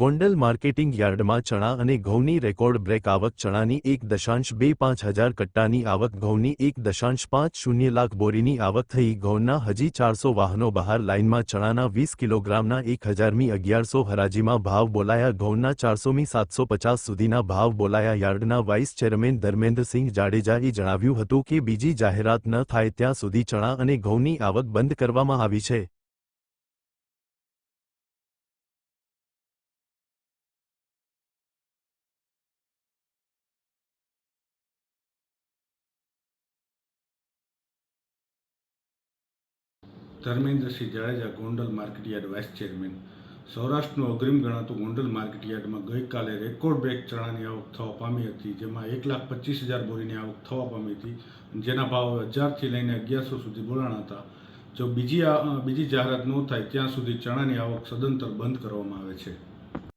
Gondal marketing યાર્ડમાં ચણા અને ઘઉંની રેકોર્ડ બ્રેક આવક ચણાની એક દશાંશ બે પાંચ હજાર કટ્ટાની આવક, ઘઉંની એક દશાંશ પાંચ શૂન્ય લાખ બોરીની આવક થઈ, ઘઉંના હજી ચારસો વાહનો બહાર લાઇનમાં ચણાના વીસ કિલોગ્રામના એક હજારમી અગિયારસો હરાજીમાં ભાવ બોલાયા, ઘઉંના ચારસોમી સાતસો પચાસ સુધીના ભાવ બોલાયા. યાર્ડના વાઇસ ચેરમેન ધર્મેન્દ્રસિંહ જાડેજાએ જણાવ્યું હતું કે, બીજી જાહેરાત ન થાય ત્યાં સુધી ચણા અને ઘઉંની આવક બંધ કરવામાં આવી છે. Dharmendrasinh Jadeja Gondal market yard vice chairman. સૌરાષ્ટ્રનું અગ્રીમ ગણાતું ગોંડલ માર્કેટયાર્ડમાં ગઈકાલે રેકોર્ડ બ્રેક ચણાની આવક થવા પામી હતી, જેમાં એક લાખ પચીસ હજાર બોરીની આવક થવા પામી હતી, જેના ભાવ હજારથી લઈને અગિયારસો સુધી બોલાણા હતા. જો બીજી બીજી જાહેરાત ન થાય, ત્યાં સુધી ચણાની આવક સદંતર બંધ કરવામાં આવે છે.